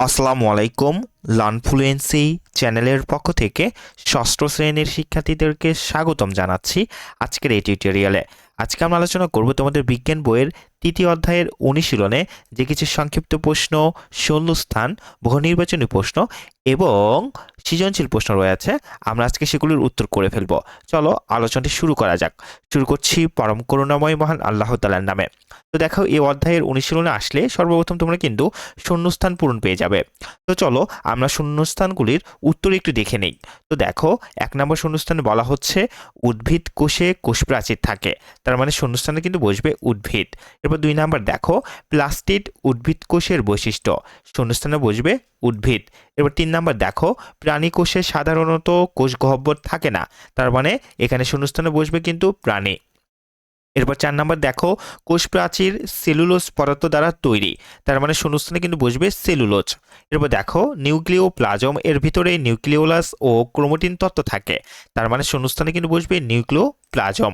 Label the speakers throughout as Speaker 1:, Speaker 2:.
Speaker 1: আসসালামু আলাইকুম লার্নফ্লুয়েন্সি চ্যানেলের পক্ষ থেকে ষষ্ঠ শ্রেণির শিক্ষার্থীদেরকে স্বাগতম জানাচ্ছি আজকের এই টিউটোরিয়ালে। আজকে আমরা আলোচনা করব তোমাদের বিজ্ঞান বইয়ের তৃতীয় অধ্যায়ের অনুশীলনে যে কিছু সংক্ষিপ্ত প্রশ্ন শূন্যস্থান বহু নির্বাচনী প্রশ্ন এবং সৃজনশীল প্রশ্ন রয়েছে, আমরা আজকে সেগুলির উত্তর করে ফেলব। চলো আলোচনাটি শুরু করা যাক। শুরু করছি পরম করুণাময় মহান আল্লাহ তালার নামে। তো দেখো, এই অধ্যায়ের অনুশীলনে আসলে সর্বপ্রথম তোমরা কিন্তু শূন্যস্থান পূরণ পেয়ে যাবে। তো চলো আমরা শূন্যস্থানগুলির উত্তর একটু দেখে নেই। তো দেখো, এক নম্বর শূন্যস্থানে বলা হচ্ছে, উদ্ভিদ কোষে কোষ প্রাচীর থাকে। তার মানে শূন্যস্থানে কিন্তু বসবে উদ্ভিদ। এরপর দুই নাম্বার, দেখো, প্লাস্টিড উদ্ভিদ কোষের বৈশিষ্ট্য। শূন্যস্থানে বসবে উদ্ভিদ। এরপর তিন নাম্বার, দেখো, প্রাণী কোষে সাধারণত কোষ গহ্বর থাকে না। তার মানে এখানে শূন্যস্থানে বসবে কিন্তু প্রাণী। এরপর চার নাম্বার, দেখো কোষ প্রাচীর সেলুলোজ পদার্থ দ্বারা তৈরি। তার মানে শূন্যস্থানে কিন্তু বসবে সেলুলোজ। এরপর দেখো নিউক্লিও প্লাজম এর ভিতরে নিউক্লিওলাস ও ক্রোমোটিন তত্ত্ব থাকে। তার মানে শূন্যস্থানে কিন্তু বসবে নিউক্লিও প্লাজম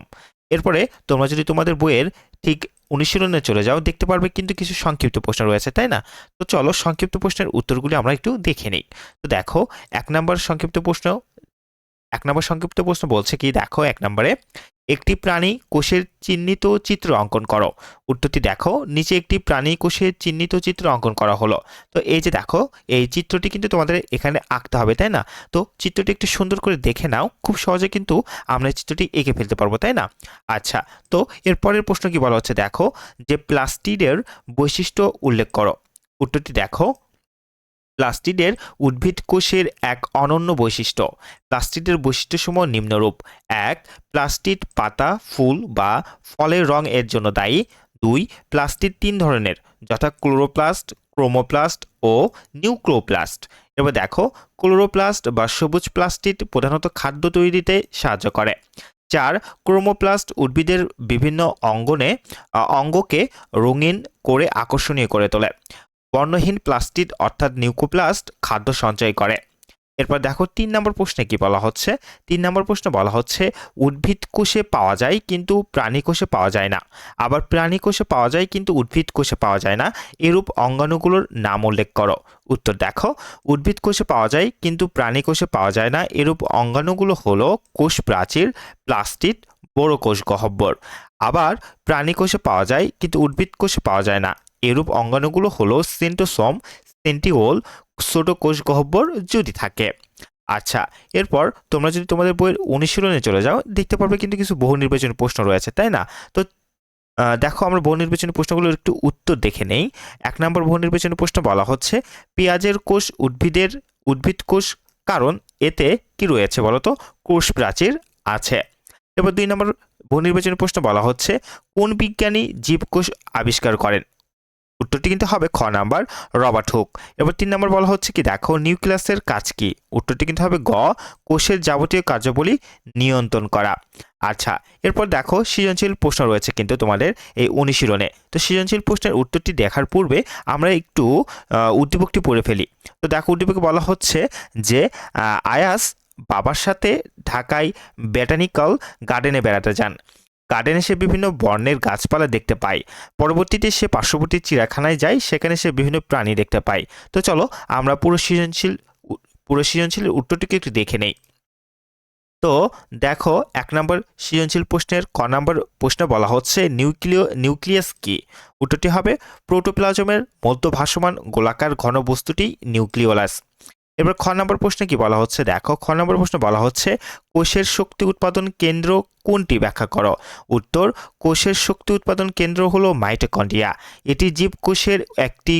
Speaker 1: এরপরে তোমরা যদি তোমাদের বইয়ের ঠিক অনুশীলনে চলে যাও, দেখতে পারবে কিন্তু কিছু সংক্ষিপ্ত প্রশ্ন রয়েছে, তাই না? তো চলো সংক্ষিপ্ত প্রশ্নের উত্তরগুলি আমরা একটু দেখে নিই। তো দেখো, এক নম্বর সংক্ষিপ্ত প্রশ্ন, এক নম্বর সংক্ষিপ্ত প্রশ্ন বলছে কি, দেখো এক নম্বরে একটি প্রাণী কোষের চিহ্নিত চিত্র অঙ্কন করো। উত্তরটি দেখো, নিচে একটি প্রাণী কোষের চিহ্নিত চিত্র অঙ্কন করা হলো। তো এই যে দেখো, এই চিত্রটি কিন্তু তোমাদের এখানে আঁকতে হবে, তাই না? তো চিত্রটি একটু সুন্দর করে দেখে নাও, খুব সহজে কিন্তু আমরা চিত্রটি এঁকে ফেলতে পারব, তাই না? আচ্ছা তো এর পরের প্রশ্ন কি বলা হচ্ছে? দেখো, যে প্লাস্টিডের বৈশিষ্ট্য উল্লেখ করো। উত্তরটি দেখো প্লাস্টিডের উদ্ভিদ কোষের এক অনন্য বৈশিষ্ট্য। প্লাস্টিডের বৈশিষ্ট্যসমূহ নিম্নরূপ। এক, প্লাস্টিড পাতা, ফুল বা ফলের রং এর জন্য দায়ী। দুই, প্লাস্টিড তিন ধরনের, যথা ক্লোরোপ্লাস্ট, ক্রোমোপ্লাস্ট ও নিউক্লোপ্লাস্ট। এবার দেখো, ক্লোরোপ্লাস্ট বা সবুজ প্লাস্টিড প্রধানত খাদ্য তৈরিতে সাহায্য করে। চার, ক্রোমোপ্লাস্ট উদ্ভিদের বিভিন্ন অঙ্গনে অঙ্গকে রঙিন করে আকর্ষণীয় করে তোলে। বর্ণহীন প্লাস্টিড অর্থাৎ নিউকোপ্লাস্ট খাদ্য সঞ্চয় করে। এরপর দেখো তিন নম্বর প্রশ্নে কি বলা হচ্ছে? তিন নম্বর প্রশ্নে বলা হচ্ছে, উদ্ভিদ কোষে পাওয়া যায় কিন্তু প্রাণী কোষে পাওয়া যায় না। আবার প্রাণী কোষে পাওয়া যায় কিন্তু উদ্ভিদ কোষে পাওয়া যায় না। এরূপ অঙ্গাণুগুলোর নাম উল্লেখ করো। উত্তর দেখো, উদ্ভিদ কোষে পাওয়া যায় কিন্তু প্রাণী কোষে পাওয়া যায় না। এরূপ অঙ্গাণুগুলো হলো কোষ প্রাচীর, প্লাস্টিড বড় কোষ গহ্বর আবার প্রাণী কোষে পাওয়া যায় কিন্তু উদ্ভিদ কোষে পাওয়া যায় না। এরূপ অঙ্গাণুগুলো হলো সেন্টোসোম, সেন্টিওল ছোট কোষ গহ্বর যদি থাকে। আচ্ছা এরপর তোমরা যদি তোমাদের বইয়ের অনুশীলনে চলে যাও, দেখতে পারবে কিন্তু কিছু বহু নির্বাচনী প্রশ্ন রয়েছে, তাই না? তো দেখো আমরা বহু নির্বাচনী প্রশ্নগুলোর একটু উত্তর দেখে নেই। এক নম্বর বহু নির্বাচনী প্রশ্ন বলা হচ্ছে, পেঁয়াজের কোষ উদ্ভিদের, উদ্ভিদ কোষ কারণ এতে কি রয়েছে বলতো কোষ প্রাচীর আছে। এবার দুই নম্বর বহু নির্বাচনী প্রশ্ন বলা হচ্ছে, কোন বিজ্ঞানী জীবকোষ আবিষ্কার করেন? উত্তরটি কিন্তু হবে খ নাম্বার রবার্ট হুক। এবার তিন নম্বর বলা হচ্ছে কি, দেখো নিউক্লিয়াসের কাজ কি? উত্তরটি কিন্তু হবে গ, কোষের যাবতীয় কার্যাবলী নিয়ন্ত্রণ করা। আচ্ছা এরপর দেখো সৃজনশীল প্রশ্ন রয়েছে কিন্তু তোমাদের এই অনুশীলনে। তো সৃজনশীল প্রশ্নের উত্তরটি দেখার পূর্বে আমরা একটু উদ্দীপকটি পড়ে ফেলি। তো দেখো উদ্দীপকে বলা হচ্ছে যে আয়াস বাবার সাথে ঢাকায় ব্যাটানিক্যাল গার্ডেনে বেড়াতে যান। গার্ডেনে সে বিভিন্ন বর্ণের গাছপালা দেখতে পায়। পরবর্তীতে সে পার্শ্ববর্তী চিড়িয়াখানায় যায়, সেখানে সে বিভিন্ন প্রাণী দেখতে পায়। তো চলো, আমরা পুরো সৃজনশীল পুরো সৃজনশীলের উত্তরটিকে একটু দেখে নেই। তো দেখো, এক নম্বর সৃজনশীল প্রশ্নের ক নম্বর প্রশ্নে বলা হচ্ছে, নিউক্লিয়, নিউক্লিয়াস কি? উত্তরটি হবে, প্রোটোপ্লাজমের মধ্য ভাসমান গোলাকার ঘন বস্তুটি নিউক্লিওলাস। এবার খ নম্বর প্রশ্নে কি বলা হচ্ছে? দেখো, খ নম্বর প্রশ্নে বলা হচ্ছে, কোষের শক্তি উৎপাদন কেন্দ্র কোনটি ব্যাখ্যা করো? উত্তর, কোষের শক্তি উৎপাদন কেন্দ্র হলো মাইটোকন্ড্রিয়া। এটি জীবকোষের একটি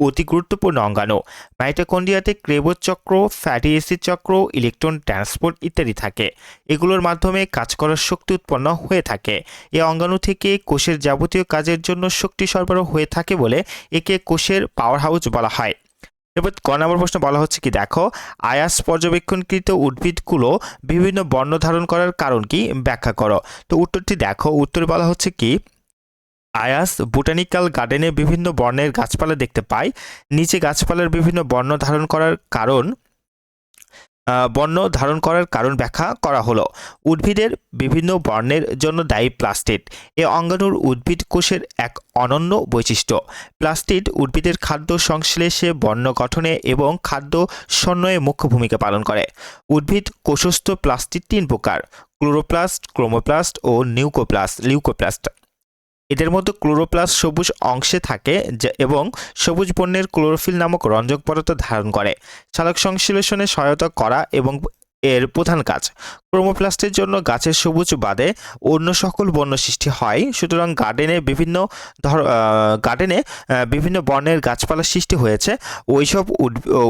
Speaker 1: অতি গুরুত্বপূর্ণ অঙ্গাণু। মাইটোকন্ড্রিয়াতে ক্রেবোজ চক্র, ফ্যাটি অ্যাসিড চক্র, ইলেকট্রন ট্রান্সপোর্ট ইত্যাদি থাকে। এগুলোর মাধ্যমে কাজ করার শক্তি উৎপন্ন হয়ে থাকে। এই অঙ্গাণু থেকে কোষের যাবতীয় কাজের জন্য শক্তি সরবরাহ হয়ে থাকে বলে একে কোষের পাওয়ার হাউস বলা হয়। এবার ক নম্বর প্রশ্ন বলা হচ্ছে কি, দেখো, আয়াস পর্যবেক্ষণকৃত উদ্ভিদগুলো বিভিন্ন বর্ণ ধারণ করার কারণ কি ব্যাখ্যা করো। তো উত্তরটি দেখো, উত্তরে বলা হচ্ছে কি, আয়াস বোটানিক্যাল গার্ডেনে বিভিন্ন বর্ণের গাছপালা দেখতে পায়। নিচে গাছপালার বিভিন্ন বর্ণ ধারণ করার কারণ বর্ণ ধারণ করার কারণ ব্যাখ্যা করা হলো। উদ্ভিদের বিভিন্ন বর্ণের জন্য দায়ী প্লাস্টিড। এ অঙ্গাণুর উদ্ভিদ কোষের এক অনন্য বৈশিষ্ট্য। প্লাস্টিড উদ্ভিদের খাদ্য সংশ্লেষে বর্ণ গঠনে এবং খাদ্য সন্নয়ে মুখ্য ভূমিকা পালন করে। উদ্ভিদ কোষস্থ প্লাস্টিড তিন প্রকার, ক্লোরোপ্লাস্ট, ক্রোমোপ্লাস্ট ও নিউকোপ্লাস্ট, লিউকোপ্লাস্ট। এদের মধ্যে ক্লোরোপ্লাস্ট সবুজ অংশে থাকে এবং সবুজ বর্ণের ক্লোরোফিল নামক রঞ্জক পদার্থ ধারণ করে। সালোক সংশ্লেষণে সহায়তা করা এবং এর প্রধান কাজ। ক্রোমোপ্লাস্টের জন্য গাছের সবুজ বাদে অন্য সকল বর্ণ সৃষ্টি হয়। সুতরাং গার্ডেনে বিভিন্ন ধর গার্ডেনে বিভিন্ন বর্ণের গাছপালা সৃষ্টি হয়েছে। ওইসব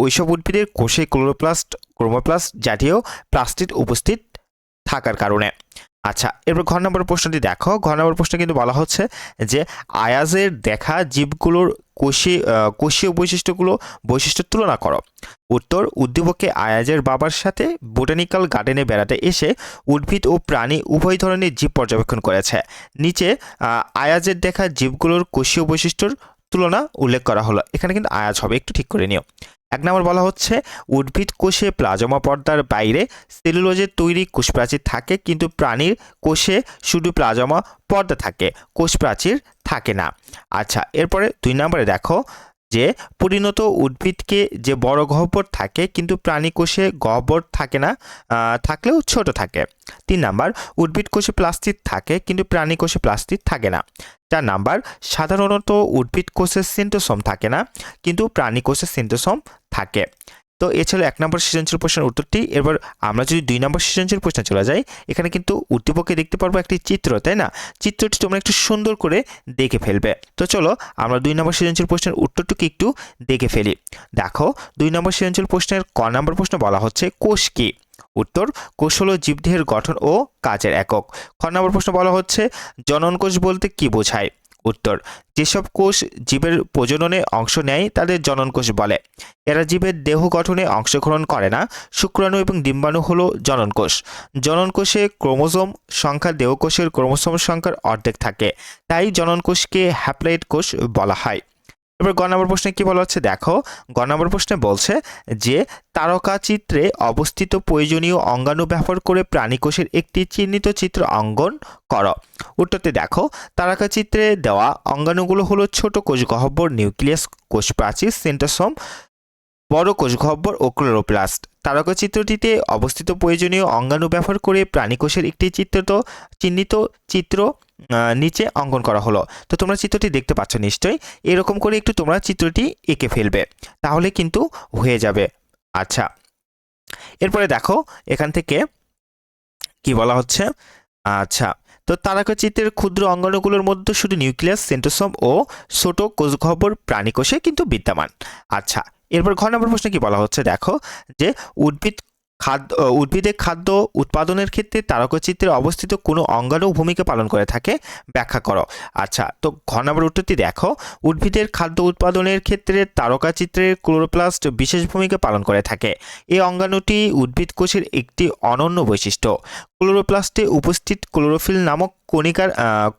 Speaker 1: ওইসব উদ্ভিদের কোষে ক্লোরোপ্লাস্ট, ক্রোমোপ্লাস্ট জাতীয় প্লাস্টিড উপস্থিত থাকার কারণে। আচ্ছা এরপর ঘর নম্বর প্রশ্নটি দেখো। ঘর নম্বর প্রশ্ন কিন্তু বলা হচ্ছে যে আয়াজের দেখা জীবগুলোর কোষী কোষীয় বৈশিষ্ট্যগুলো বৈশিষ্ট্য তুলনা করো। উত্তর, উদ্দীপকে আয়াজের বাবার সাথে বোটানিক্যাল গার্ডেনে বেড়াতে এসে উদ্ভিদ ও প্রাণী উভয় ধরনের জীব পর্যবেক্ষণ করেছে। নিচে আয়াজের দেখা জীবগুলোর কোষীয় বৈশিষ্ট্যর তুলনা উল্লেখ করা হলো। এখানে কিন্তু আয়াজ হবে, একটু ঠিক করে নিও। এক নম্বর বলা হচ্ছে, উদ্ভিদ কোষে প্লাজমা পর্দার বাইরে সেলুলোজের তৈরি কোষপ্রাচীর থাকে, কিন্তু প্রাণীর কোষে শুধু প্লাজমা পর্দা থাকে, কোষপ্রাচীর থাকে না। আচ্ছা এরপরে দুই নম্বরে দেখো যে পরিণত উদ্ভিদকে যে বড় গহ্বর থাকে, কিন্তু প্রাণী কোষে গহ্বর থাকে না থাকলেও ছোট থাকে। তিন নাম্বার উদ্ভিদ কোষে প্লাস্টিক থাকে, কিন্তু প্রাণী কোষে প্লাস্টিক থাকে না। চার নাম্বার, সাধারণত উদ্ভিদ কোষে সিন্টোসম থাকে না, কিন্তু প্রাণী কোষে সিন্টোসম থাকে। তো এ ছিল এক নম্বর সৃজনশীল প্রশ্নের উত্তরটি। এবার আমরা যদি দুই নম্বর সৃজনশীল প্রশ্নে চলে যাই, এখানে কিন্তু উদ্দীপকে দেখতে পারব একটি চিত্র, তাই না? চিত্রটি তোমরা একটু সুন্দর করে দেখে ফেলবে। তো চলো আমরা দুই নম্বর সৃজনশীল প্রশ্নের উত্তরটুকু একটু দেখে ফেলি। দেখো, দুই নম্বর সৃজনশীল প্রশ্নের ক নম্বর প্রশ্ন বলা হচ্ছে, কোষ কি? উত্তর, কোষ হলো জীবদেহের গঠন ও কাজের একক। খ নম্বর প্রশ্ন বলা হচ্ছে, জনন কোষ বলতে কি বোঝায়? উত্তর। যেসব কোষ জীবের প্রজননে অংশ নেয়, তাদের জনন কোষ বলে। এরা জীবের দেহ গঠনে অংশগ্রহণ করে না। শুক্রাণু এবং ডিম্বাণু হল জনন কোষ। জনন কোষে ক্রোমোজোম সংখ্যা দেহকোষের ক্রোমোসোম সংখ্যার অর্ধেক থাকে। তাই জনন কোষকে হ্যাপ্লয়েড কোষ বলা হয়। এবার গ নম্বর প্রশ্নে কি বলা হচ্ছে? দেখো, গ নম্বর প্রশ্নে বলছে যে তারকা চিত্রে অবস্থিত প্রয়োজনীয় অঙ্গাণু ব্যবহার করে প্রাণীকোষের একটি চিহ্নিত চিত্র অঙ্গন করো। উত্তরটি দেখো তারকা চিত্রে দেওয়া অঙ্গাণুগুলো হলো ছোট কোষ গহ্বর নিউক্লিয়াস কোষ প্রাচীর সেন্টোসোম বড় কোষ গহ্বর ও ক্লোরোপ্লাস্ট। তারকা চিত্রটিতে অবস্থিত প্রয়োজনীয় অঙ্গাণু ব্যবহার করে প্রাণীকোষের একটি চিত্রিত, চিহ্নিত চিত্র নিচে অঙ্কন করা হলো। তো তোমরা চিত্রটি দেখতে পাচ্ছ নিশ্চয়ই। এরকম করে একটু তোমরা চিত্রটি এঁকে ফেলবে, তাহলে কিন্তু হয়ে যাবে। আচ্ছা এরপরে দেখো, এখান থেকে কি বলা হচ্ছে? আচ্ছা তো তারকা চিত্রের ক্ষুদ্র অঙ্গাণুগুলোর মধ্যে শুধু নিউক্লিয়াস সেন্টোসম ও ছোট কোষগহ্বর প্রাণীকোষে কিন্তু বিদ্যমান। আচ্ছা এরপর ঘ নম্বর প্রশ্নে কি বলা হচ্ছে? দেখো, যে উদ্ভিদ খাদ্য উদ্ভিদে খাদ্য উৎপাদনের ক্ষেত্রে তারকচিত্রে অবস্থিত কোনো অঙ্গাণু ভূমিকা পালন করে থাকে? ব্যাখ্যা করো। আচ্ছা তো ঘ নম্বর উত্তরটি দেখো। উদ্ভিদের খাদ্য উৎপাদনের ক্ষেত্রে তারকাচিত্রের ক্লোরোপ্লাস্ট বিশেষ ভূমিকা পালন করে থাকে। এই অঙ্গাণুটি উদ্ভিদ কোষের একটি অনন্য বৈশিষ্ট্য। ক্লোরোপ্লাস্টে উপস্থিত ক্লোরোফিল নামক কণিকার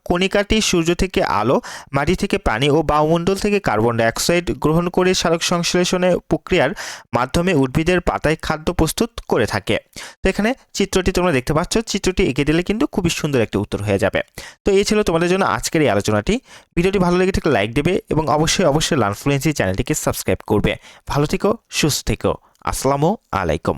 Speaker 1: কণিকাটি সূর্য থেকে আলো, মাটি থেকে পানি ও বায়ুমণ্ডল থেকে কার্বন ডাইঅক্সাইড গ্রহণ করে সালোক সংশ্লেষণের প্রক্রিয়ার মাধ্যমে উদ্ভিদের পাতায় খাদ্য প্রস্তুত করে থাকে। তো এখানে চিত্রটি তোমরা দেখতে পাচ্ছ। চিত্রটি এঁকে দিলে কিন্তু খুবই সুন্দর একটি উত্তর হয়ে যাবে। তো এই ছিল তোমাদের জন্য আজকের এই আলোচনাটি। ভিডিওটি ভালো লেগে থাকলে লাইক দেবে এবং অবশ্যই অবশ্যই লার্নফ্লুয়েন্সি চ্যানেলটিকে সাবস্ক্রাইব করবে। ভালো থেকো, সুস্থ থেকো। আসসালামু আলাইকুম।